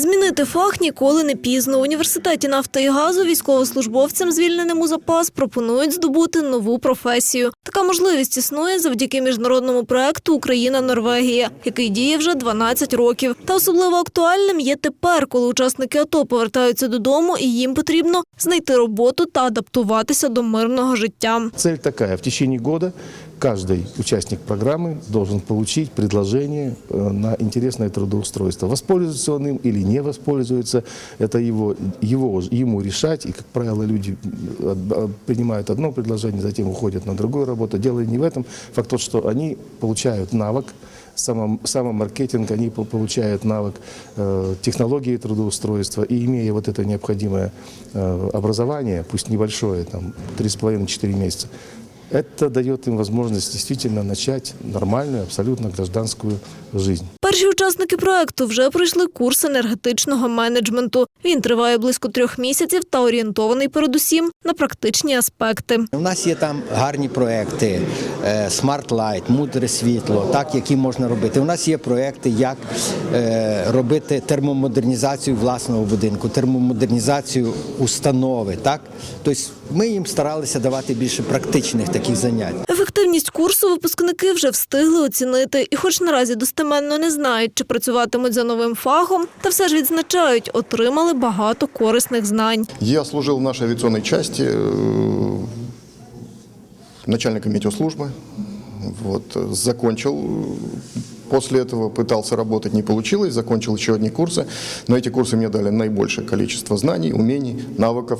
Змінити фах ніколи не пізно. У університеті нафти і газу військовослужбовцям, звільненим у запас, пропонують здобути нову професію. Така можливість існує завдяки міжнародному проекту Україна-Норвегія, який діє вже 12 років. Та особливо актуальним є тепер, коли учасники АТО повертаються додому, і їм потрібно знайти роботу та адаптуватися до мирного життя. Цель такая. В течение года каждый участник программы должен получить предложение э, на интересное трудоустройство. Воспользуется он им или не воспользуется, это его, его, ему решать. И, как правило, люди э, э, принимают одно предложение, затем уходят на другую работу. Дело не в этом. Факт тот, что они получают навык, само- самомаркетинг, они по- получают навык э, технологии трудоустройства. И имея вот это необходимое образование, пусть небольшое, там 3,5-4 месяца, это дает им возможность действительно начать нормальную, абсолютно гражданскую жизнь. Перші учасники проекту вже пройшли курс енергетичного менеджменту. Він триває близько трьох місяців та орієнтований передусім на практичні аспекти. У нас є там гарні проекти, е, Smart Light, мудре світло, так які можна робити. У нас є проекти, як е, робити термомодернізацію власного будинку, термомодернізацію установи. Так, тобто ми їм старалися давати більше практичних таких занять. Ефективність курсу випускники вже встигли оцінити, і, хоч наразі достеменно не знають, чи працюватимуть за новим фахом, та все ж відзначають, отримали багато корисних знань. Я служил в нашей авиационной части э, начальником метеослужбы. Вот, э, закончил. э, После этого пытался работать, не получилось. Закончил еще одни курсы. Но эти курсы мне дали наибольшее количество знаний, умений, навыков,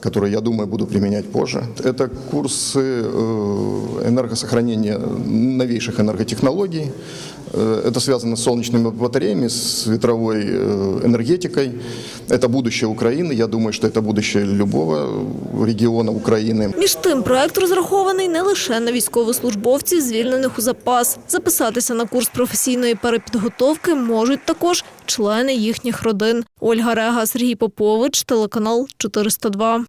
которые, я думаю, буду применять позже. Это курсы э, энергосохранения новейших энерготехнологий. Э, Это связано с солнечными батареями, с ветровой э, энергетикой. Это будущее Украины. Я думаю, что это будущее любого региона Украины. Між тим, проект розрахований не лише на військовослужбовців, звільнених у запас. Записатися на курс професійної перепідготовки можуть також члени їхніх родин. Ольга Рега, Сергій Попович, телеканал 402.